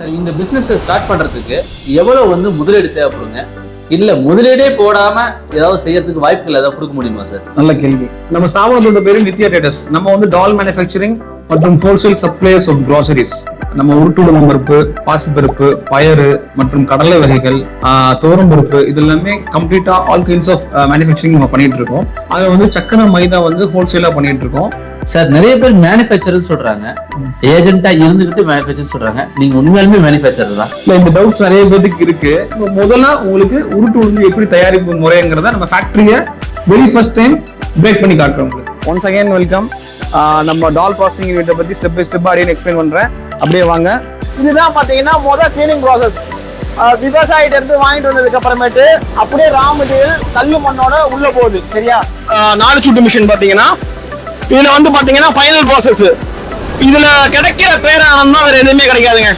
சரி இந்த பிஸ்னஸை ஸ்டார்ட் பண்ணுறதுக்கு எவ்வளவு வந்து முதலீடு தேவைப்படுங்க? இல்லை முதலீடே போடாம ஏதாவது செய்யறதுக்கு வாய்ப்புகள் ஏதாவது கொடுக்க முடியுமா சார் நல்ல கேள்வி. நம்ம ஸ்தாபனத்தோட பேரு நித்யா டேட்டஸ் நம்ம வந்து டால் மேனுஃபேக்சரிங் மற்றும் ஹோல்சேல் சப்ளைஸ் ஆஃப் க்ராசரிஸ் நம்ம உருட்டுடன் பருப்பு பாசிப்பருப்பு பயறு மற்றும் கடலை வகைகள் தோரம் துவரம் பருப்பு இது எல்லாமே கம்ப்ளீட்டா ஆல் கைண்ட்ஸ் ஆஃப் மேனுஃபேக்சரிங் நம்ம பண்ணிட்டு இருக்கோம். அதை வந்து சக்கரை மைதா வந்து ஹோல்சேலா பண்ணிட்டு இருக்கோம். சார் நிறைய பேர் மேனுஃபேக்சர் சொல்றாங்க. ஏஜென்ட்டா இருந்துகிட்டு மேனுஃபேக்சர் சொல்றாங்க. நீங்க உண்மையாலுமே மேனுஃபேக்சர் தான். இல்ல இந்த டவுட்ஸ் நிறைய பேருக்கு இருக்கு. முதல்ல உங்களுக்கு உருட்டு உளுந்து எப்படி தயாரிப்பு முறைங்கிறத நம்ம ஃபேக்டரியை வெரி ஃபர்ஸ்ட் டைம் பிரேக் பண்ணி காட்டுறோம் உங்களுக்கு. ஒன்ஸ் அகைன் வெல்கம் நம்ம டால் ப்ராசஸிங் யூனிட்டை பத்தி ஸ்டெப் பை ஸ்டெப் அப்படியே எக்ஸ்பிளைன் பண்றேன். அப்படியே வாங்க. இதுதான் பாத்தீங்கன்னா முதல் கிளீனிங் ப்ராசஸ் விவசாயிட்ட இருந்து வாங்கிட்டு வந்ததுக்கு அப்புறமேட்டு அப்படியே ரா மெட்டீரியல் கல்லு மண்ணோட உள்ள போகுது. சரியா? நாலு சுட்டு மிஷின் பாத்தீங்கன்னா இதுல வந்து பாத்தீங்கன்னா ஃபைனல் ப்ராசஸ் இதுல கிடைக்கிற பேரானந்தம் தான் வேற எதுவுமே கிடைக்காதுங்க.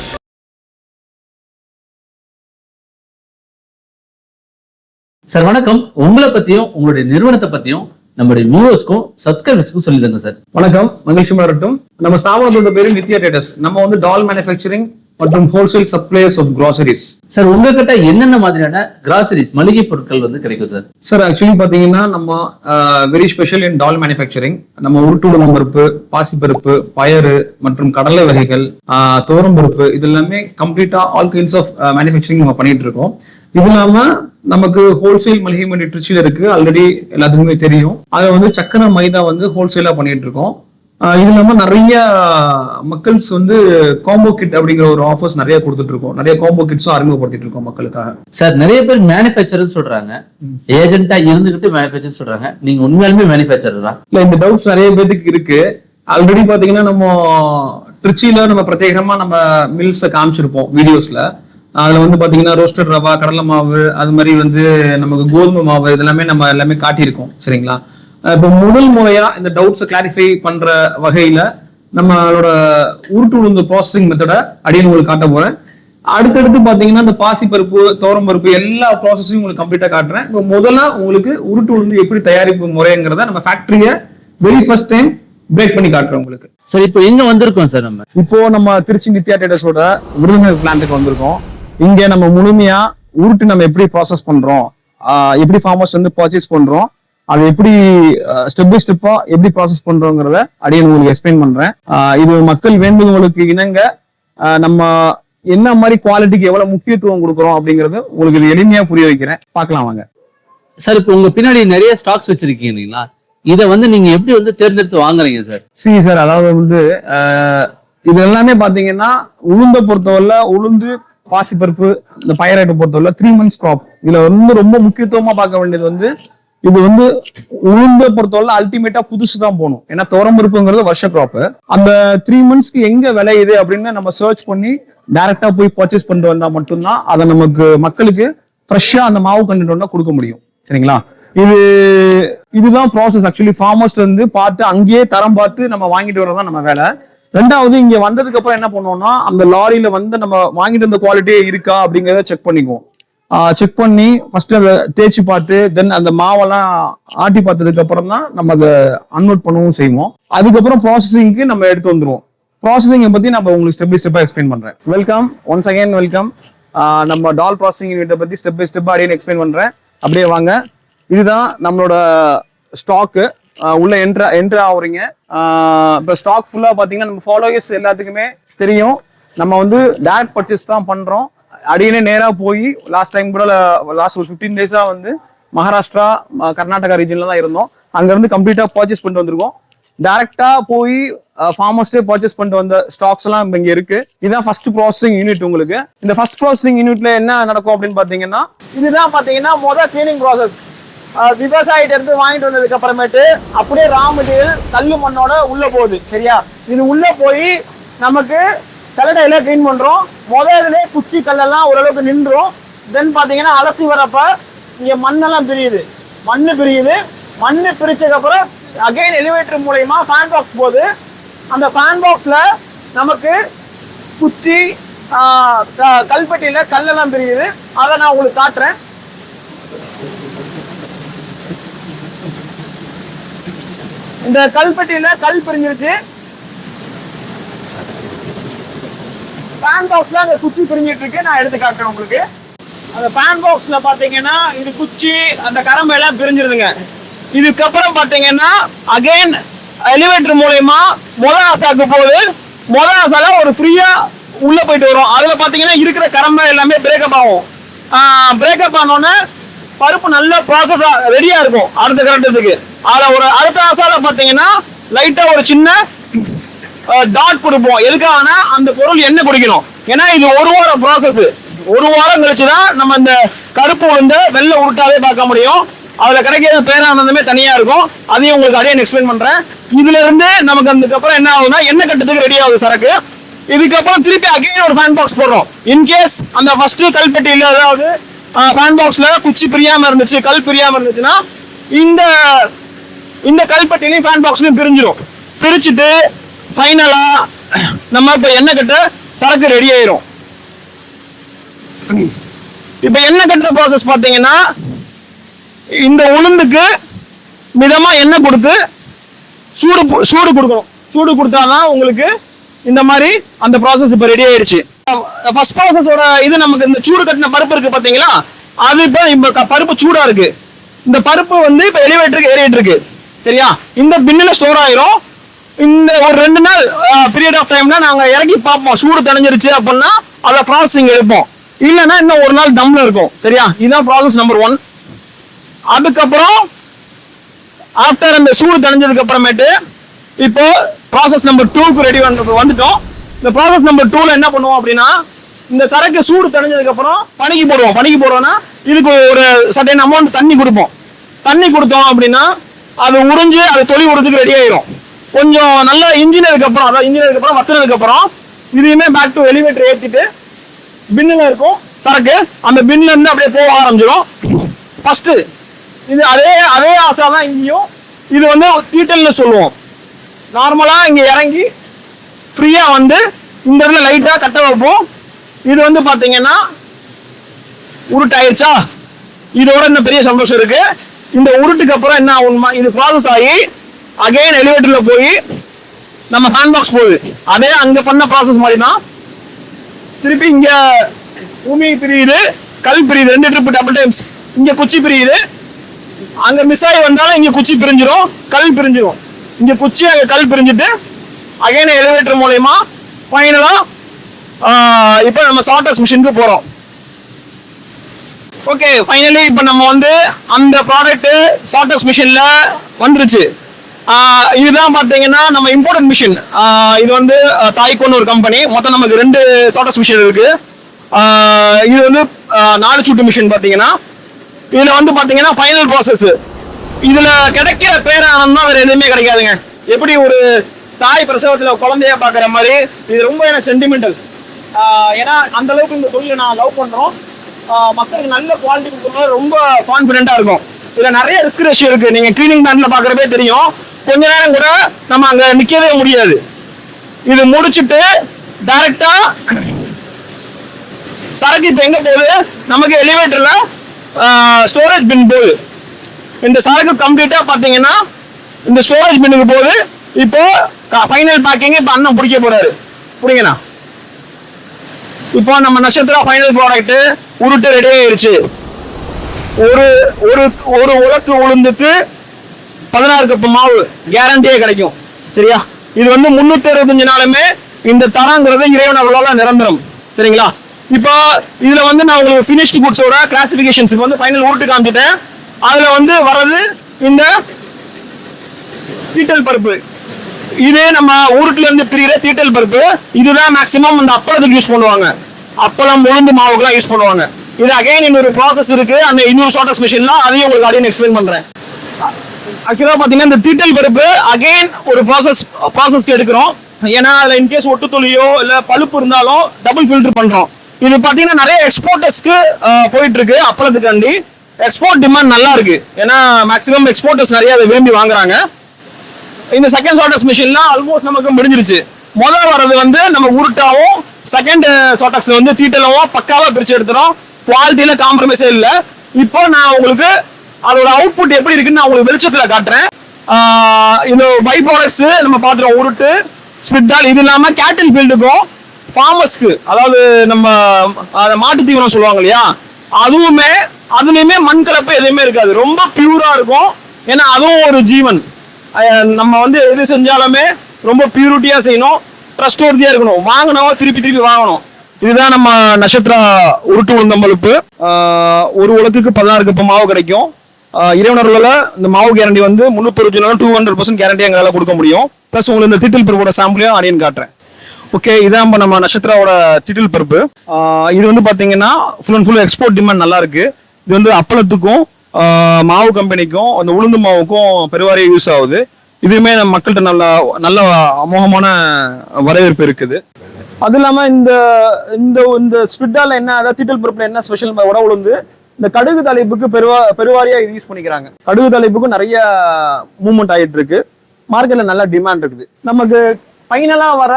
சார் வணக்கம். உங்களை பத்தியும் உங்களுடைய நிறுவனத்தை பத்தியும் நம்மளுடைய வியூவர்ஸ்க்கும் சப்ஸ்கிரைபர்ஸ்க்கும் சொல்லிடுங்க சார். வணக்கம். மகிழ்ச்சி வரட்டும் நம்ம ஸ்தாபனத்தோட பேரு நித்யா டேட்டஸ் நம்ம வந்து டால் மேனுஃபேக்சரிங் மற்றும் wholesale suppliers of groceries. Sir உங்ககிட்ட என்னென்ன மாதிரியான கிராசரிஸ் மளிகை பொருட்கள் வந்து கிடைக்கும் சார் சார் ஆக்சுவலி பாத்தீங்கன்னா நம்ம very special in dal manufacturing நம்ம உருட்டுடன் பருப்பு பாசிப்பருப்பு பயறு மற்றும் கடலை வகைகள் ஆஹ், துவரம் பருப்பு இது எல்லாமே கம்ப்ளீட்டா ஆல் கைண்ட்ஸ் ஆஃப் மேனுஃபேக்சரிங் நம்ம பண்ணிட்டு இருக்கோம். இது இல்லாம நமக்கு ஹோல்சேல் மளிகை மண்டி திருச்சியில இருக்கு. ஆல்ரெடி எல்லாத்துக்குமே தெரியும். அதை வந்து சக்கரை மைதா வந்து ஹோல்சேலா பண்ணிட்டு இருக்கோம். இது இல்லாம நிறைய மக்கள்ஸ் வந்து காம்போ கிட் அப்படிங்கிற ஒரு ஆஃபர்ஸ் நிறைய கொடுத்துட்டு இருக்கோம் நிறைய காம்போ கிட்ஸும் அறிமுகப்படுத்திட்டு இருக்கோம் மக்களுக்காக. சார் நிறைய பேர் மேனுஃபேக்சர் சொல்றாங்க. ஏஜென்ட்டா இருந்துகிட்டு மேனுஃபேக்சர் சொல்றாங்க. நீங்க உண்மையாலுமே மேனுஃபேக்சர் இல்ல இந்த டவுட்ஸ் நிறைய பேருக்கு இருக்கு. ஆல்ரெடி பாத்தீங்கன்னா நம்ம திருச்சியில நம்ம பிரத்யேகமா நம்ம மில்ஸ காமிச்சிருப்போம் வீடியோஸ்ல அதுல வந்து பாத்தீங்கன்னா ரோஸ்டட் ரவா கடலை மாவு அது மாதிரி வந்து நமக்கு கோதுமை மாவு இதெல்லாமே நம்ம எல்லாமே காட்டியிருக்கோம். சரிங்களா? இப்போ முதல் முறையா இந்த டவுட்ஸை கிளாரிஃபை பண்ற வகையில நம்மளோட உருட்டு உளுந்து ப்ராசஸிங் மெத்தட அடியன் உங்களுக்கு காட்ட போறேன். அடுத்தடுத்து பாத்தீங்கன்னா இந்த பாசி பருப்பு தோரம் பருப்பு எல்லா ப்ராசஸையும் உங்களுக்கு கம்ப்ளீட்டா காட்டுறேன். இப்போ முதல்ல உங்களுக்கு உருட்டு உளுந்து எப்படி தயாரிப்பு முறைங்கிறத நம்ம ஃபேக்டரியை வெரி ஃபர்ஸ்ட் டைம் பிரேக் பண்ணி காட்டுறோம் உங்களுக்கு. சார் இப்போ எங்க வந்திருக்கோம் சார் நம்ம? இப்போ நம்ம திருச்சி நித்யா டேட்டர்ஸோட விருதுநகர் பிளான்ட்டுக்கு வந்திருக்கோம். இங்க நம்ம முழுமையா உருட்டு நம்ம எப்படி ப்ராசஸ் பண்றோம் எப்படி ஃபார்மர்ஸ் வந்து பர்ச்சேஸ் பண்றோம் அதை எப்படி ஸ்டெப் பை ஸ்டெப்பா எப்படி ப்ராசஸ் பண்றோங்கிறத அடியன் உங்களுக்கு எக்ஸ்பிளைன் பண்றேன். இது மக்கள் வேண்டுகோளுக்கு இணங்க நம்ம என்ன மாதிரி குவாலிட்டிக்கு எவ்வளவு முக்கியத்துவம் கொடுக்குறோம் அப்படிங்கறது உங்களுக்கு இது எளிமையா புரிய வைக்கிறேன். பார்க்கலாம் வாங்க. சார் இப்போ உங்க பின்னாடி நிறைய ஸ்டாக்ஸ் வச்சிருக்கீங்க இல்லைங்களா? இதை வந்து நீங்க எப்படி வந்து தேர்ந்தெடுத்து வாங்குறீங்க சார் சி சார் அதாவது வந்து இது எல்லாமே பாத்தீங்கன்னா உளுந்த பொறுத்தவரை உளுந்து பாசிப்பருப்பு இந்த பயராட்டை பொறுத்தவரை த்ரீ மந்த்ஸ் கிராப் இதுல வந்து ரொம்ப முக்கியத்துவமா பார்க்க வேண்டியது வந்து இது வந்து உளுந்த பொறுத்தவரை அல்டிமேட்டா புதுசு தான் போகணும். ஏன்னா துவரம்பருப்புங்கிறது வருஷ கிராப் அந்த த்ரீ மந்த்ஸ்க்கு எங்க விளையுது அப்படின்னு நம்ம சர்ச் பண்ணி டைரக்டா போய் பர்ச்சேஸ் பண்ணிட்டு வந்தா மட்டும்தான் அதை நமக்கு மக்களுக்கு ஃப்ரெஷ்ஷா அந்த மாவு கண்டுட்டு வந்தா கொடுக்க முடியும். சரிங்களா? இது இதுதான் ப்ராசஸ் ஆக்சுவலி ஃபார்மர்ஸ் வந்து பார்த்து அங்கேயே தரம் பார்த்து நம்ம வாங்கிட்டு வரதான் நம்ம வேலை. ரெண்டாவது இங்க வந்ததுக்கு அப்புறம் என்ன பண்ணுவோம்னா அந்த லாரியில வந்து நம்ம வாங்கிட்டு வந்த குவாலிட்டியே இருக்கா அப்படிங்கறத செக் பண்ணிக்குவோம். செக் பண்ணி ஃபர்ஸ்ட் அதை தேய்ச்சி பார்த்து தென் அந்த மாவெல்லாம் ஆட்டி பார்த்ததுக்கு அப்புறம் தான் நம்ம அதை அன்லோட் பண்ணவும் செய்வோம். அதுக்கப்புறம் ப்ராசஸிங்க்கு நம்ம எடுத்து வந்துடுவோம் ப்ராசஸிங்கை பற்றி நம்ம உங்களுக்கு ஸ்டெப் பை ஸ்டெப்பாக எக்ஸ்பிளைன் பண்ணுறேன் வெல்கம் ஒன்ஸ் அகைன் வெல்கம் நம்ம டால் ப்ராசஸிங் யூனிட்டை பற்றி ஸ்டெப் பை ஸ்டெப்பா அப்படியே எக்ஸ்பிளைன் பண்ணுறேன் அப்படியே வாங்க. இதுதான் நம்மளோட ஸ்டாக்கு உள்ள என்ட்ரு என்ட்ரு ஆகுறீங்க. இப்போ ஸ்டாக் ஃபுல்லாக பார்த்தீங்கன்னா நம்ம ஃபாலோயர்ஸ் எல்லாத்துக்குமே தெரியும். நம்ம வந்து டேரக்ட் பர்ச்சேஸ் தான் பண்ணுறோம் அடியனே நேராக போய் லாஸ்ட் டைம் கூட லாஸ்ட் ஒரு ஃபிஃப்டீன் டேஸாக வந்து மகாராஷ்டிரா கர்நாடகா ரீஜனில் தான் இருந்தோம். அங்கேருந்து கம்ப்ளீட்டாக பர்ச்சேஸ் பண்ணிட்டு வந்திருக்கோம். டேரெக்டாக போய் ஃபார்மர்ஸ்டே பர்ச்சேஸ் பண்ணிட்டு வந்த ஸ்டாக்ஸ் எல்லாம் இங்கே இருக்குது இருக்கு. இதுதான் ஃபர்ஸ்ட் ப்ராசஸிங் யூனிட் உங்களுக்கு. இந்த ஃபர்ஸ்ட் ப்ராசஸிங் யூனிட்ல என்ன நடக்கும் அப்படின்னு பார்த்தீங்கன்னா இதுதான் பார்த்தீங்கன்னா மொதல் கிளீனிங் ப்ராசஸ் விவசாயிட்ட இருந்து வாங்கிட்டு வந்ததுக்கு அப்புறமேட்டு அப்படியே ரா மெட்டீரியல் கல்லு மண்ணோட உள்ள போகுது சரியா? இது உள்ள போய் நமக்கு கல்லடையில க்ளீன் பண்றோம். முதல்ல குச்சி கல்லெல்லாம் ஓரளவுக்கு நின்றும். தென் பாத்தீங்கன்னா அலசி வரப்ப இங்க மண்ணெல்லாம் பிரியுது. மண் பிரியுது. மண் பிரிச்சதுக்கு அப்புறம் அகைன் எலிவேட்டர் மூலயமா ஃபேன் பாக்ஸ் போகுது அந்த ஃபேன் பாக்ஸ்ல நமக்கு குச்சி ஆஹ், கல்லெல்லாம் பிரியுது. அதை நான் உங்களுக்கு காட்டுறேன். இந்த கல்பெட்டியில கல் பிரிஞ்சிருச்சு. ஃபேன் பாக்ஸ்ல அந்த குச்சி பிரிஞ்சிட்டு இருக்கு. நான் எடுத்து காட்டுறேன் உங்களுக்கு. அந்த ஃபேன் பாக்ஸ்ல பாத்தீங்கன்னா இது குச்சி அந்த கரம்பு எல்லாம் பிரிஞ்சிருதுங்க. இதுக்கப்புறம் பாத்தீங்கன்னா அகைன் எலிவேட்டர் மூலயமா முத ஆசாக்கு போகுது. முத ஆசால ஒரு ஃப்ரீயா உள்ள போயிட்டு வரும். அதுல பாத்தீங்கன்னா இருக்கிற கரம்பை எல்லாமே பிரேக்கப் ஆகும். பிரேக்கப் ஆனோடனே பருப்பு நல்ல ப்ராசஸ் ரெடியா இருக்கும். அடுத்த கரண்டத்துக்கு அதுல ஒரு அடுத்த ஆசால பாத்தீங்கன்னா லைட்டா ஒரு சின்ன டாட் கொடுப்போம். எதுக்காகனா அந்த பொருள் என்ன குடிக்கணும்? ஏன்னா இது ஒரு வாரம் ப்ராசஸ் ஒரு வாரம் கழிச்சுதான் நம்ம இந்த கருப்பு உளுந்த வெள்ளை உருட்டாவே பார்க்க முடியும். அதுல கிடைக்கிற பேரானந்தமே தனியா இருக்கும். அதையும் உங்களுக்கு அதையும் எக்ஸ்பிளைன் பண்றேன். இதுல இருந்து நமக்கு அதுக்கப்புறம் என்ன ஆகுதுன்னா எண்ணெய் கட்டத்துக்கு ரெடி ஆகுது சரக்கு. இதுக்கப்புறம் திருப்பி அகைன் ஒரு ஃபேன் பாக்ஸ் போடுறோம். இன்கேஸ் அந்த ஃபர்ஸ்ட் கல்பெட்டியில் அதாவது ஃபேன் பாக்ஸ்ல குச்சி பிரியாம இருந்துச்சு கல் பிரியாம இருந்துச்சுன்னா இந்த இந்த கல்பெட்டிலையும் ஃபேன் பாக்ஸ்லையும் பிரிஞ்சிடும் பிரிச்சுட்டு ஃபைனலா நம்ம இப்ப எண்ணெய் கட்ட சரக்கு ரெடி ஆயிரும். இப்ப எண்ணெய் கட்டுற ப்ராசஸ் பாத்தீங்கன்னா இந்த உளுந்துக்கு மிதமா எண்ணெய் கொடுத்து சூடு சூடு கொடுக்கணும். சூடு கொடுத்தாதான் உங்களுக்கு இந்த மாதிரி அந்த ப்ராசஸ் இப்ப ரெடி ஆயிடுச்சு ஃபர்ஸ்ட் ப்ராசஸோட இது நமக்கு இந்த சூடு கட்டின பருப்பு இருக்கு பாத்தீங்களா அது இப்ப இப்ப பருப்பு சூடா இருக்கு. இந்த பருப்பு வந்து இப்ப எலிவேட்டருக்கு ஏறிட்டு இருக்கு. சரியா? இந்த பின்னில் ஸ்டோர் ஆயிரும். இந்த ஒரு ரெண்டு நாள் பீரியட் ஆஃப் டைம்ல நாங்க இறக்கி பார்ப்போம். சூடு தணிஞ்சிருச்சு அப்படின்னா அதில் ப்ராசஸிங் எடுப்போம். இல்லைன்னா இன்னும் ஒரு நாள் தம்ல இருக்கும். சரியா? இதுதான் ப்ராசஸ் நம்பர் ஒன் அதுக்கப்புறம் ஆஃப்டர் அந்த சூடு தணிஞ்சதுக்கு அப்புறமேட்டு இப்போ ப்ராசஸ் நம்பர் டூக்கு ரெடி வந்துட்டோம். இந்த ப்ராசஸ் நம்பர் டூல என்ன பண்ணுவோம் அப்படின்னா இந்த சரக்கு சூடு தணிஞ்சதுக்கு அப்புறம் பணிக்கு போடுவோம். பணிக்கு போடுவோம்னா இதுக்கு ஒரு சட்டையின் அமௌண்ட் தண்ணி கொடுப்போம். தண்ணி கொடுத்தோம் அப்படின்னா அது உறிஞ்சு அது தொழில் விடுறதுக்கு ரெடி ஆயிரும். கொஞ்சம் நல்ல இன்ஜினியருக்கு அப்புறம் அதாவது இன்ஜினியருக்கு அப்புறம் வத்துனதுக்கு அப்புறம் இதையுமே பேக் டு எலிவேட்டர் ஏற்றிட்டு பின்னில் இருக்கும் சரக்கு. அந்த பின்ல இருந்து அப்படியே போக ஆரம்பிச்சிடும் ஃபர்ஸ்ட் இது அதே அதே ஆசை தான் இங்கேயும். இது வந்து டீட்டெயில்னு சொல்லுவோம். நார்மலாக இங்கே இறங்கி ஃப்ரீயாக வந்து இந்த இடத்துல லைட்டாக கட்ட வைப்போம். இது வந்து பார்த்தீங்கன்னா உருட்டாயிருச்சா? இதோட இன்னும் பெரிய சந்தோஷம் இருக்கு. இந்த உருட்டுக்கு அப்புறம் என்ன ஆகுமா இது ப்ராசஸ் ஆகி அகைன் எலிவேட்டர்ல போய் நம்ம ஹேண்ட் பாக்ஸ் போகுது. அதே அங்க பண்ண ப்ராசஸ் மாதிரி தான் திருப்பி இங்க பூமி பிரியுது கல் பிரியுது ரெண்டு ட்ரிப் டபுள் டைம்ஸ் இங்க குச்சி பிரியுது. அங்க மிஸ் ஆகி வந்தாலும் இங்க குச்சி பிரிஞ்சிடும் கல் பிரிஞ்சிடும் இங்க குச்சி அங்க கல் பிரிஞ்சுட்டு அகைன் எலிவேட்டர் மூலயமா ஃபைனலா இப்போ நம்ம சார்டஸ் மிஷினுக்கு போறோம். ஓகே ஃபைனலி இப்போ நம்ம வந்து அந்த ப்ராடக்ட் சார்டர்ஸ் மிஷினில் வந்துருச்சு. இதுதான் பார்த்தீங்கன்னா நம்ம இம்போர்ட்டட் மிஷின் இது வந்து தாய்க்கோன்னு ஒரு கம்பெனி மொத்தம் நமக்கு ரெண்டு சார்டர்ஸ் மிஷின் இருக்கு. இது வந்து நாலு சூட்டு மிஷின் பார்த்தீங்கன்னா இதுல வந்து பாத்தீங்கன்னா ஃபைனல் ப்ராசஸ் இதுல கிடைக்கிற பேரானந்தம் வேற எதுவுமே கிடைக்காதுங்க. எப்படி ஒரு தாய் பிரசவத்துல குழந்தைய பாக்குற மாதிரி இது ரொம்ப எனக்கு சென்டிமெண்டல் ஏன்னா அந்த அளவுக்கு இந்த தொழிலை நான் லவ் பண்றோம். மக்களுக்கு நல்ல குவாலிட்டி கொடுக்கணும் ரொம்ப கான்பிடென்ட்டா இருக்கும். இதுல நிறைய ரிஸ்க் ரேஷியோ இருக்கு. நீங்க கிளீனிங் பிளான்ட்ல பாக்குறப்பே தெரியும். கொஞ்ச நேரம் கூட நம்ம அங்க நிக்கவே முடியாது. இது முடிச்சுட்டு டைரக்டா சரக்கு இப்ப எங்க போகுது? நமக்கு எலிவேட்டர்ல ஸ்டோரேஜ் பின் போகுது. இந்த சரக்கு கம்ப்ளீட்டா பாத்தீங்கன்னா இந்த ஸ்டோரேஜ் பின்னுக்கு போகுது. இப்போ ஃபைனல் பேக்கிங் இப்ப அண்ணன் பிடிக்க போறாரு. புரியுங்கண்ணா இப்போ நம்ம நட்சத்திர ஃபைனல் ப்ராடக்ட் உருட்டு ரெடி ஆயிருச்சு. ஒரு ஒரு ஒரு உலக்கு உளுந்துக்கு பதினாறு கப்பு மாவு கேரண்டியே கிடைக்கும். சரியா? இது வந்து முன்னூத்தி அறுபத்தஞ்சு நாளுமே இந்த தரங்கிறது இறைவன் நிரந்தரம். சரிங்களா? இப்போ இதுல வந்து நான் உங்களுக்கு ஃபினிஷ்டு குட்ஸோட கிளாசிபிகேஷன்ஸுக்கு வந்து ஃபைனல் ஊட்டு காமிச்சிட்டேன். அதுல வந்து வர்றது இந்த தீட்டல் பருப்பு. இதே நம்ம ஊருக்குல இருந்து பிரிகிற தீட்டல் பருப்பு. இதுதான் மேக்சிமம் இந்த அப்பளத்துக்கு யூஸ் பண்ணுவாங்க. அப்பளம் உளுந்து மாவுக்குலாம் யூஸ் பண்ணுவாங்க. இது அகைன் இன்னொரு ப்ராசஸ் இருக்கு. அந்த இன்னொரு ஷார்டஸ் மிஷின்லாம் அதையும் உங்களுக்கு அதையும் எக்ஸ்பிளைன் பண்றேன். ஆக்சுவலாக பார்த்தீங்கன்னா இந்த தீட்டல் பருப்பு அகைன் ஒரு ப்ராசஸ் ப்ராசஸ்க்கு எடுக்கிறோம். ஏன்னா அதில் இன்கேஸ் ஒட்டு துளியோ பழுப்பு இருந்தாலும் டபுள் ஃபில்டர் பண்ணுறோம் இது பார்த்தீங்கன்னா நிறைய எக்ஸ்போர்ட்டர்ஸ்க்கு போயிட்டு இருக்கு அப்பளத்துக்காண்டி. எக்ஸ்போர்ட் டிமாண்ட் நல்லா இருக்கு ஏன்னா மேக்ஸிமம் எக்ஸ்போர்ட்டர்ஸ் நிறைய அதை விரும்பி வாங்குறாங்க. இந்த செகண்ட் சார்டர்ஸ் மிஷின்லாம் ஆல்மோஸ்ட் நமக்கு முடிஞ்சிருச்சு. முதல் வர்றது வந்து நம்ம உருட்டாவும் செகண்ட் சார்டக்ஸ் வந்து தீட்டலவும் பக்காவாக பிரிச்சு எடுத்துறோம். குவாலிட்டியில காம்ப்ரமைஸே இல்லை. இப்போ நான் உங்களுக்கு அதோட அவுட்புட் எப்படி இருக்குன்னு நான் உங்களுக்கு வெளிச்சத்துல காட்டுறேன். இது இந்த பை ப்ராடக்ட்ஸ் நம்ம பாத்துறோம் உருட்டு ஸ்பிட்டால் இது இல்லாம கேட்டில் ஃபீல்டுக்கும் ஃபார்மர்ஸ்க்கு அதாவது நம்ம மாட்டு தீவனம் சொல்லுவாங்க இல்லையா? அதுவுமே அதுலயுமே மண் கலப்பு எதுவுமே இருக்காது. ரொம்ப பியூரா இருக்கும். ஏன்னா அதுவும் ஒரு ஜீவன். நம்ம வந்து எது செஞ்சாலுமே ரொம்ப பியூரிட்டியா செய்யணும். ட்ரஸ்ட் இருக்கணும். வாங்கினவங்க திருப்பி திருப்பி வாங்கணும். இதுதான் நம்ம நட்சத்திர உருட்டு உளுந்தம்பழுப்பு ஒரு உலத்துக்கு பதினாறு கப்பு மாவு கிடைக்கும். இறைவனர்களில் இந்த மாவு கேரண்டி வந்து முன்னூத்தி டூ ஹண்ட்ரட் பர்சன்ட் கேரண்டி எங்களால் கொடுக்க முடியும். ப்ளஸ் உங்களுக்கு இந்த திட்டில் பருப்போட சாம்பிளையும் அடையன் காட்டுறேன். ஓகே இதான் இப்போ நம்ம நட்சத்திராவோட திட்டில் பருப்பு இது வந்து பார்த்தீங்கன்னா full and full export demand நல்லா இருக்கு. இது வந்து அப்பளத்துக்கும் மாவு கம்பெனிக்கும் அந்த உளுந்து மாவுக்கும் பெருவாரியாக யூஸ் ஆகுது. இதுவுமே நம்ம மக்கள்கிட்ட நல்ல நல்ல அமோகமான வரவேற்பு இருக்குது. அது இல்லாமல் இந்த இந்த இந்த ஸ்பிட்டால என்ன அதாவது தீட்டல் பருப்புல என்ன ஸ்பெஷல் உணவு உளுந்து இந்த கடுகு தலைப்புக்கு பெருவா பெருவாரியா இது யூஸ் பண்ணிக்கிறாங்க. கடுகு தலைப்புக்கும் நிறைய மூவ்மெண்ட் ஆயிட்டு இருக்கு மார்க்கெட்ல நல்ல டிமாண்ட் இருக்குது. நமக்கு ஃபைனலா வர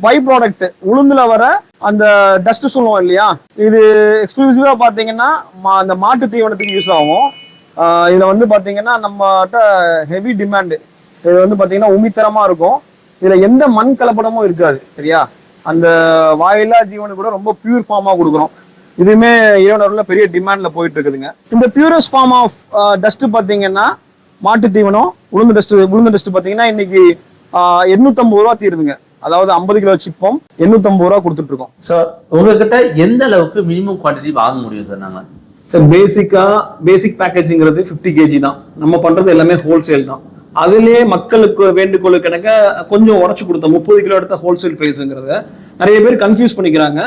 பை ப்ராடக்ட் உளுந்துல வர அந்த டஸ்ட் சொல்லுவோம் இல்லையா? இது எக்ஸ்க்ளூசிவா பாத்தீங்கன்னா மா- அந்த மாட்டு தீவனத்துக்கு யூஸ் ஆகும். இதுல வந்து பாத்தீங்கன்னா நம்மகிட்ட ஹெவி டிமாண்டு இது வந்து பாத்தீங்கன்னா உமித்தரமா இருக்கும். இதுல எந்த மண் கலப்படமும் இருக்காது சரியா? அந்த வாயிலா ஜீவனுக்கு கூட ரொம்ப பியூர் ஃபார்மா கொடுக்குறோம் இதுவுமே ஈரோடுல பெரிய டிமாண்ட்ல போயிட்டு இருக்குதுங்க இந்த பியூரஸ்ட் ஃபார்ம் ஆஃப் டஸ்ட் பாத்தீங்கன்னா மாட்டு தீவனம் உளுந்து டஸ்ட் உளுந்து டஸ்ட் பாத்தீங்கன்னா இன்னைக்கு எண்ணூத்தம்பது ரூபா தீருதுங்க. அதாவது ஐம்பது கிலோ சிப்பம் எண்ணூத்தம்பது ரூபா கொடுத்துட்டு இருக்கோம் சார் உங்ககிட்ட எந்த அளவுக்கு மினிமம் குவாண்டிட்டி வாங்க முடியும் சார் நாங்க? சார் பேசிக்கா பேசிக் பேக்கேஜிங்கிறது 50 கேஜி தான். நம்ம பண்றது எல்லாமே ஹோல்சேல் தான். அதுலயே மக்களுக்கு வேண்டுகோள் கணக்க கொஞ்சம் உடச்சு கொடுத்தோம். முப்பது கிலோ எடுத்த ஹோல்சேல் பிரைஸுங்கிறத நிறைய பேர் கன்ஃபியூஸ் பண்ணிக்கிறாங்க.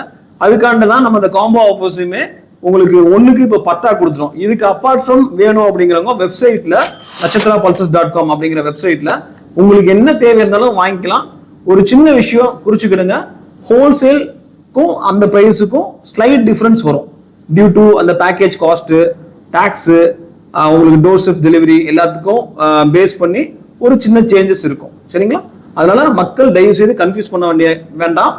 அதுக்காண்டு தான் நம்ம இந்த காம்போ ஆஃபர்ஸுமே உங்களுக்கு ஒன்றுக்கு இப்போ பத்தா கொடுத்துரும். இதுக்கு அப்பார்ட் ஃப்ரம் வேணும் அப்படிங்கிறவங்க வெப்சைட்டில் நட்சத்திரா பல்சஸ் டாட் காம் அப்படிங்கிற வெப்சைட்டில் உங்களுக்கு என்ன தேவை இருந்தாலும் வாங்கிக்கலாம். ஒரு சின்ன விஷயம் குறிச்சுக்கிடுங்க. ஹோல்சேலுக்கும் அந்த ப்ரைஸுக்கும் ஸ்லைட் டிஃப்ரென்ஸ் வரும். டியூ டு அந்த பேக்கேஜ் காஸ்ட்டு டேக்ஸு உங்களுக்கு டோர் ஸ்டெப் டெலிவரி எல்லாத்துக்கும் பேஸ் பண்ணி ஒரு சின்ன சேஞ்சஸ் இருக்கும். சரிங்களா? அதனால மக்கள் தயவு செய்து கன்ஃபியூஸ் பண்ண வேண்டிய வேண்டாம்.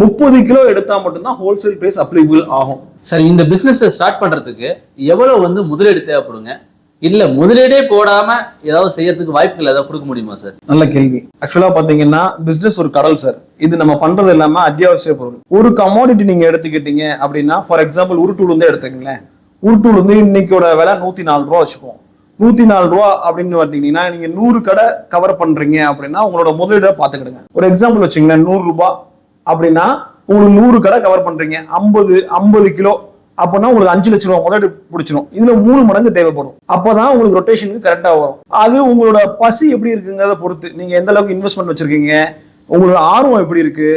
முப்பது கிலோ எடுத்தா மட்டும்தான் ஹோல்சேல் பிரைஸ் அப்ளிகபிள் ஆகும். சார் இந்த பிசினஸ் ஸ்டார்ட் பண்றதுக்கு எவ்வளவு வந்து முதலீடு தேவைப்படுங்க? இல்ல முதலீடே போடாம ஏதாவது செய்யறதுக்கு வாய்ப்புகள் ஏதாவது கொடுக்க முடியுமா சார் நல்ல கேள்வி. ஆக்சுவலா பாத்தீங்கன்னா பிசினஸ் ஒரு கடல் சார் இது நம்ம பண்றது இல்லாம அத்தியாவசிய பொருள். ஒரு கமாடிட்டி நீங்க எடுத்துக்கிட்டீங்க அப்படின்னா ஃபார் எக்ஸாம்பிள் உருட்டூல் வந்து எடுத்துக்கங்களேன். வந்து இன்னைக்கோட விலை நூத்தி நாலு ரூபா வச்சுப்போம். நூத்தி நாலு ரூபா அப்படின்னு பார்த்தீங்கன்னா நீங்க நூறு கடை கவர் பண்றீங்க அப்படின்னா உங்களோட முதலீடை பாத்துக்கிடுங்க ஒரு எக்ஸாம்பிள் வச்சுங்களேன் நூறு ரூபாய் அப்படின்னா உங்களுக்கு நூறு கடை கவர் பண்றீங்க. ஐம்பது ஐம்பது கிலோ அப்போனா உங்களுக்கு அஞ்சு லட்ச ரூபா முதலீடு பிடிச்சிரும். இதுல மூணு மடங்கு தேவைப்படும். அப்பதான் உங்களுக்கு ரொட்டேஷனுக்கு கரெக்டா வரும். அது உங்களோட பசி எப்படி இருக்குங்கிறத பொறுத்து நீங்க எந்த அளவுக்கு இன்வெஸ்ட்மெண்ட் வச்சிருக்கீங்க உங்களோட ஆர்வம் எப்படி இருக்கு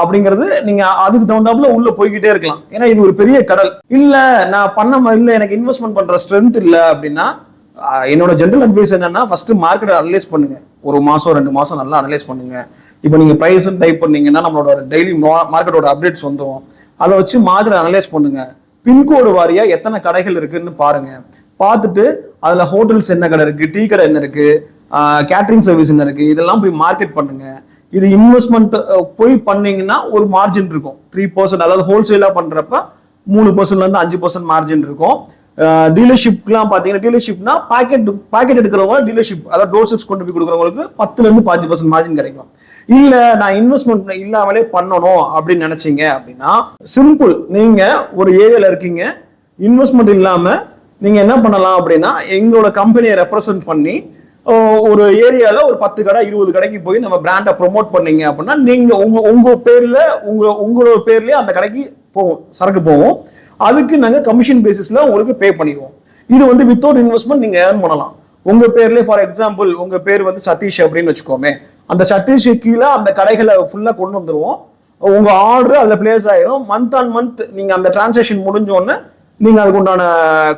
அப்படிங்கிறது நீங்க அதுக்கு தகுந்தாப்புல உள்ள போய்கிட்டே இருக்கலாம். ஏன்னா இது ஒரு பெரிய கடல். இல்ல நான் பண்ண இல்ல எனக்கு இன்வெஸ்ட்மெண்ட் பண்ற ஸ்ட்ரென்த் இல்ல அப்படின்னா என்னோட ஜென்ரல் அட்வைஸ் என்னன்னா ஃபர்ஸ்ட் மார்க்கெட்டை அனலைஸ் பண்ணுங்க. ஒரு மாசம் ரெண்டு மாசம் நல்லா அனலைஸ் பண்ணுங்க. இப்போ நீங்கள் பிரைஸ் டைப் பண்ணீங்கன்னா நம்மளோட டெய்லி மார்க்கெட்டோட அப்டேட்ஸ் வந்துடும் அதை வச்சு மார்க்கெட் அனலைஸ் பண்ணுங்க. பின்கோடு வாரியாக எத்தனை கடைகள் இருக்குன்னு பாருங்க. பார்த்துட்டு அதில் ஹோட்டல்ஸ் என்ன கடை இருக்குது டீ கடை என்ன இருக்குது கேட்ரிங் சர்வீஸ் என்ன இருக்குது இதெல்லாம் போய் மார்க்கெட் பண்ணுங்க. இது இன்வெஸ்ட்மெண்ட் போய் பண்ணீங்கன்னா ஒரு மார்ஜின் இருக்கும். த்ரீ பர்சன்ட் அதாவது ஹோல்சேலாக பண்ணுறப்ப மூணு பர்சன்ட்லேருந்து அஞ்சு பர்சன்ட் மார்ஜின் இருக்கும். டீலர்ஷிப்லாம் பார்த்தீங்கன்னா டீலர்ஷிப்னா பாக்கெட் பாக்கெட் எடுக்கிறவங்க டீலர்ஷிப் அதாவது டோர்ஷிப்ஸ் கொண்டு போய் கொடுக்குறவங்களுக்கு பத்துலேருந்து பாஞ்சு பர்சன்ட் மார்ஜின் கிடைக்கும். இல்லை நான் இன்வெஸ்ட்மெண்ட் இல்லாமலே பண்ணணும் அப்படின்னு நினைச்சீங்க அப்படின்னா சிம்பிள் நீங்கள் ஒரு ஏரியாவில் இருக்கீங்க இன்வெஸ்ட்மெண்ட் இல்லாமல் நீங்கள் என்ன பண்ணலாம் அப்படின்னா எங்களோட கம்பெனியை ரெப்ரசன்ட் பண்ணி ஒரு ஏரியாவில் ஒரு பத்து கடை இருபது கடைக்கு போய் நம்ம பிராண்டை ப்ரொமோட் பண்ணீங்க அப்படின்னா நீங்கள் உங்கள் உங்கள் பேரில் உங்கள் உங்களோட பேர்லேயே அந்த கடைக்கு போகும் சரக்கு போகும். அதுக்கு நாங்கள் கமிஷன் பேசிஸில் உங்களுக்கு பே பண்ணிடுவோம். இது வந்து வித்தவுட் இன்வெஸ்ட்மெண்ட் நீங்கள் ஏர்ன் பண்ணலாம். உங்கள் பேர்லேயே ஃபார் எக்ஸாம்பிள் உங்கள் பேர் வந்து சதீஷ் அப்படின்னு வச்சுக்கோமே. அந்த சதீஷ் கீழே அந்த கடைகளை ஃபுல்லாக கொண்டு வந்துடுவோம் உங்கள் ஆர்டர் அதில் பிளேஸ் ஆயிரும். மந்த் ஆன் மந்த் நீங்கள் அந்த டிரான்சாக்ஷன் முடிஞ்ச நீங்கள் அதுக்கு உண்டான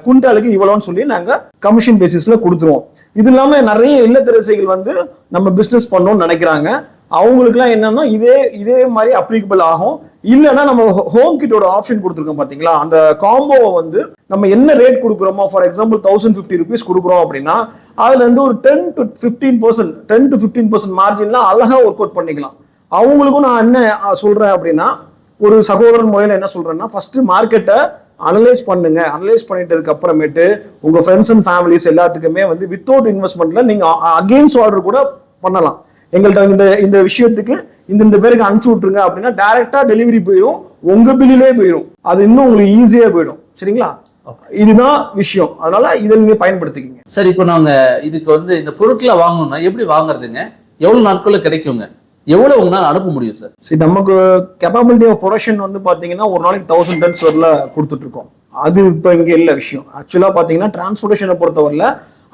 குண்டாலுக்கு இவ்வளோன்னு சொல்லி நாங்கள் கமிஷன் பேசிஸில் கொடுத்துருவோம். இது இல்லாமல் நிறைய இல்லத்தரசிகள் வந்து நம்ம பிஸ்னஸ் பண்ணோம்னு நினைக்கிறாங்க. அவங்களுக்குலாம் என்னன்னா இதே இதே மாதிரி அப்ளிகபிள் ஆகும். இல்லைன்னா நம்ம ஹோம் கிட்டோட ஆப்ஷன் கொடுத்துருக்கோம் பார்த்தீங்களா அந்த காம்போவை வந்து நம்ம என்ன ரேட் கொடுக்குறோமோ for example thousand fifty rupees கொடுக்குறோம் அப்படின்னா அதுலேருந்து ஒரு ten to fifteen percent ten to fifteen percent மார்ஜின்லாம் அழகாக ஒர்க் அவுட் பண்ணிக்கலாம். அவங்களுக்கும் நான் என்ன சொல்கிறேன் அப்படின்னா ஒரு சகோதரன் முறையில் என்ன சொல்கிறேன்னா ஃபஸ்ட்டு மார்க்கெட்டை அனலைஸ் பண்ணுங்க. அனலைஸ் பண்ணிட்டதுக்கு அப்புறமேட்டு உங்கள் ஃப்ரெண்ட்ஸ் அண்ட் ஃபேமிலிஸ் எல்லாத்துக்குமே வந்து வித்தவுட் இன்வெஸ்ட்மெண்ட்டில் நீங்கள் அகெயின்ஸ்ட் ஆர்டர் கூட பண்ணலாம். எங்கள்கிட்ட இந்த இந்த விஷயத்துக்கு இந்த இந்த பேருக்கு அனுப்பிச்சு விட்டுருங்க அப்படின்னா டைரக்டா டெலிவரி போயிடும் உங்க பில்லிலே போயிடும் அது இன்னும் உங்களுக்கு ஈஸியா போயிடும். சரிங்களா? இதுதான் விஷயம். அதனால இதை நீங்க பயன்படுத்திக்கிங்க. சார் இப்போ நாங்க இதுக்கு வந்து இந்த பொருட்களை வாங்கணும்னா எப்படி வாங்குறதுங்க? எவ்வளவு நாட்கள்ல கிடைக்குங்க? எவ்வளவு உங்களால் அனுப்ப முடியும் சார் சரி நமக்கு கேப்பபிலிட்டி ஆஃப் ப்ரொடக்ஷன் வந்து பாத்தீங்கன்னா ஒரு நாளைக்கு தௌசண்ட் டன்ஸ் வரல கொடுத்துட்டு இருக்கோம் அது இப்போ இங்க இல்ல விஷயம். ஆக்சுவலா பாத்தீங்கன்னா டிரான்ஸ்போர்டேஷனை பொறுத்தவரையில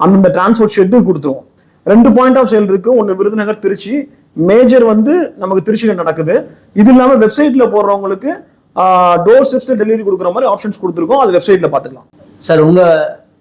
அந்தந்த டிரான்ஸ்போர்ட் ஷெட்டு கொடுத்துருவோம். ரெண்டு பாயிண்ட் ஆஃப் சேல் இருக்கு. ஒன்னு விருதுநகர் திருச்சி. மேஜர் வந்து நமக்கு திருச்சியில நடக்குது. இது இல்லாம வெப்சைட்ல போடுறவங்களுக்கு டோர் ஸ்டெப்ஸ்ல டெலிவரி கொடுக்குற மாதிரி ஆப்ஷன்ஸ் கொடுத்துருக்கோம். அது வெப்சைட்ல பாத்துக்கலாம் சார் உங்க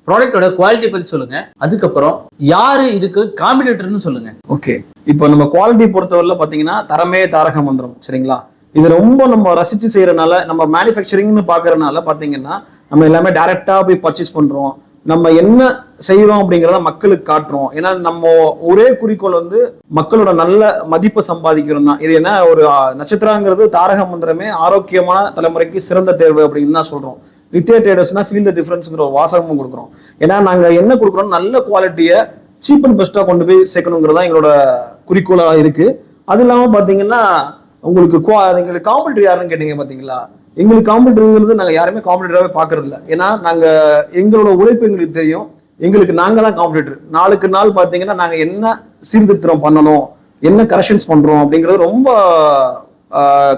ப்ராடக்டோட குவாலிட்டி பத்தி சொல்லுங்க. அதுக்கப்புறம் யாரு இதுக்கு காம்படிட்டர்னு சொல்லுங்க. ஓகே இப்போ நம்ம குவாலிட்டி பொறுத்தவரையில பாத்தீங்கன்னா தரமே தாரக மந்திரம். சரிங்களா? இது ரொம்ப நம்ம ரசிச்சு செய்யறதுனால நம்ம மேனுஃபேக்சரிங்னு பாக்குறதுனால பாத்தீங்கன்னா நம்ம எல்லாமே டைரக்டா போய் பர்ச்சேஸ் பண்றோம். நம்ம என்ன செய்யறோம் அப்படிங்கிறத மக்களுக்கு காட்டுறோம். ஏன்னா நம்ம ஒரே குறிக்கோள் வந்து மக்களோட நல்ல மதிப்பை சம்பாதிக்கணும் தான். இது என்ன? ஒரு நட்சத்திரங்கிறது தாரக மந்திரமே ஆரோக்கியமான தலைமுறைக்கு சிறந்த தேர்வு அப்படின்னு தான் சொல்றோம். வித்யா ட்ரேடர்ஸ்னா ஃபீல் த டிஃபரன்ஸ்ங்கிற ஒரு வாசகமும் கொடுக்குறோம். ஏன்னா நாங்க என்ன கொடுக்குறோம்? நல்ல குவாலிட்டியை சீப் அண்ட் பெஸ்ட்டாக கொண்டு போய் சேர்க்கணுங்கிறது தான் எங்களோட குறிக்கோளாக இருக்கு. அது இல்லாமல் பார்த்தீங்கன்னா உங்களுக்கு குவா- எங்களுக்கு காம்படிட்டர் யாருன்னு கேட்டீங்க பார்த்தீங்களா எங்களுக்கு காம்படிட்டருங்கிறது நாங்கள் யாருமே காம்படிட்டராகவே பார்க்கறது இல்லை ஏன்னா நாங்கள் எங்களோட உழைப்பு எங்களுக்கு தெரியும். எங்களுக்கு நாங்கள் தான் காம்படிட்டர் நாளுக்கு நாள் பார்த்தீங்கன்னா நாங்கள் என்ன சீர்திருத்தம் பண்ணணும் என்ன கரெக்ஷன்ஸ் பண்ணுறோம் அப்படிங்கிறது ரொம்ப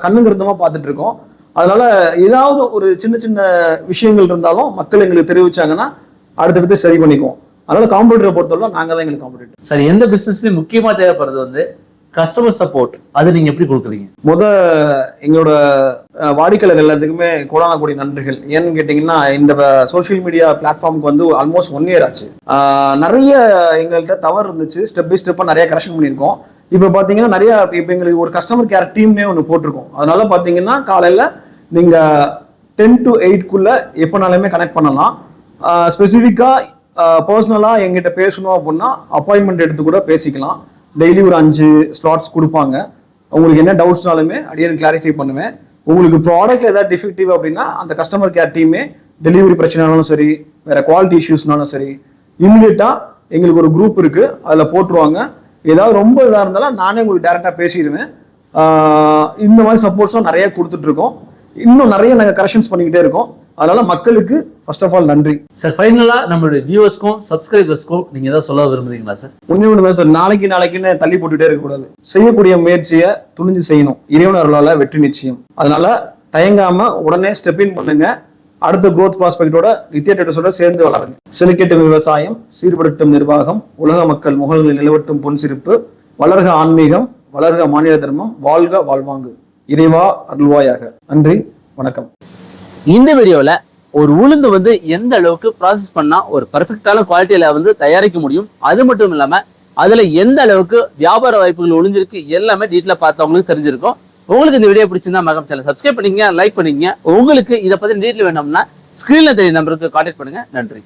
கண்ணுங்கிருந்தமாக பார்த்துட்டு இருக்கோம். அதனால ஏதாவது ஒரு சின்ன சின்ன விஷயங்கள் இருந்தாலும் மக்கள் எங்களுக்கு தெரிவிச்சாங்கன்னா அடுத்தடுத்து சரி பண்ணிக்குவோம். அதனால காம்படிட்டரை பொறுத்தவரை நாங்கள் தான் எங்களுக்கு காம்படிட்டர் சார் எந்த பிஸ்னஸ்லேயும் முக்கியமாக தேவைப்படுறது வந்து கஸ்டமர் சப்போர்ட் அது நீங்க எப்படி கொடுக்குறீங்க? முத எங்களோட வாடிக்கையாளர் எல்லாத்துக்குமே கோடான கோடி நன்றிகள். ஏன்னு கேட்டிங்கன்னா இந்த சோஷியல் மீடியா பிளாட்ஃபார்முக்கு வந்து ஆல்மோஸ்ட் ஒன் இயர் ஆச்சு. நிறைய எங்கள்கிட்ட தவறு இருந்துச்சு. ஸ்டெப் பை ஸ்டெப்பாக நிறைய கரெக்ஷன் பண்ணியிருக்கோம். இப்போ பார்த்தீங்கன்னா நிறைய இப்போ எங்களுக்கு ஒரு கஸ்டமர் கேர் டீம்னே ஒன்று போட்டிருக்கோம். அதனால பார்த்தீங்கன்னா காலையில் நீங்கள் டென் டு எயிட்குள்ளே எப்போனாலுமே கனெக்ட் பண்ணலாம். ஸ்பெசிஃபிக்காக பர்சனலாக எங்கிட்ட பேசணும் அப்படின்னா அப்பாயின்மெண்ட் எடுத்து கூட பேசிக்கலாம். டெய்லி ஒரு அஞ்சு ஸ்லாட்ஸ் கொடுப்பாங்க. உங்களுக்கு என்ன டவுட்ஸ்னாலுமே அடியன் கிளாரிஃபை பண்ணுவேன். உங்களுக்கு ப்ராடக்ட்ல ஏதாவது டிஃபெக்டிவ் அப்படின்னா அந்த கஸ்டமர் கேர் டீமே டெலிவரி பிரச்சனைனாலும் சரி வேற குவாலிட்டி இஷ்யூஸ்னாலும் சரி இம்மிடியட்டா எங்களுக்கு ஒரு குரூப் இருக்கு அதில் போட்டுருவாங்க. ஏதாவது ரொம்ப இதாக இருந்தாலும் நானே உங்களுக்கு டேரெக்டாக பேசிடுவேன். இந்த மாதிரி சப்போர்ட்ஸும் நிறைய கொடுத்துட்ருக்கோம் இன்னும் நிறைய நாங்கள் கரெக்ஷன்ஸ் பண்ணிக்கிட்டே இருக்கோம். அதனால மக்களுக்கு ஃபர்ஸ்ட் ஆஃப் ஆல் நன்றி. சார் ஃபைனலா நம்மளுடைய வியூவர்ஸ்க்கும் சப்ஸ்கிரைபர்ஸ்க்கும் நீங்க ஏதாவது சொல்ல விரும்புறீங்களா சார் ஒண்ணே ஒன்று தான் சார் நாளைக்கு நாளைக்குன்னு தள்ளி போட்டுட்டே இருக்கக்கூடாது. செய்யக்கூடிய முயற்சியை துணிஞ்சு செய்யணும். இறைவன் அருளால வெற்றி நிச்சயம். அதனால தயங்காம உடனே ஸ்டெப் இன் பண்ணுங்க. அடுத்த growth ப்ராஸ்பெக்டோட வித்யா டேட்டஸோட சேர்ந்து வளருங்க. செழிக்கட்டும் விவசாயம் சீர்படுத்தும் நிர்வாகம் உலக மக்கள் முகங்களில் நிலவட்டும் பொன் சிரிப்பு வளர்க ஆன்மீகம் வளர்க மாநில தர்மம் வாழ்க வாழ்வாங்கு. இறைவா அருள்வாயாக. நன்றி வணக்கம். இந்த வீடியோல ஒரு உளுந்து வந்து எந்த அளவுக்கு ப்ராசஸ் பண்ணா ஒரு பர்ஃபெக்டான குவாலிட்டியில வந்து தயாரிக்க முடியும்? அது மட்டும் இல்லாம அதுல எந்த அளவுக்கு வியாபார வாய்ப்புகள் ஒளிஞ்சிருக்கு எல்லாமே டீட்டெயிலா பார்த்தவங்களுக்கு தெரிஞ்சிருக்கும். உங்களுக்கு இந்த வீடியோ பிடிச்சிருந்தா மகம் சேனல் சப்ஸ்கிரைப் பண்ணிக்கங்க லைக் பண்ணிக்கங்க. உங்களுக்கு இதை பத்தி டீட்டெயில் வேணும்னா ஸ்கிரீன்ல தெரிய நம்பருக்கு காண்டாக்ட் பண்ணுங்க. நன்றி.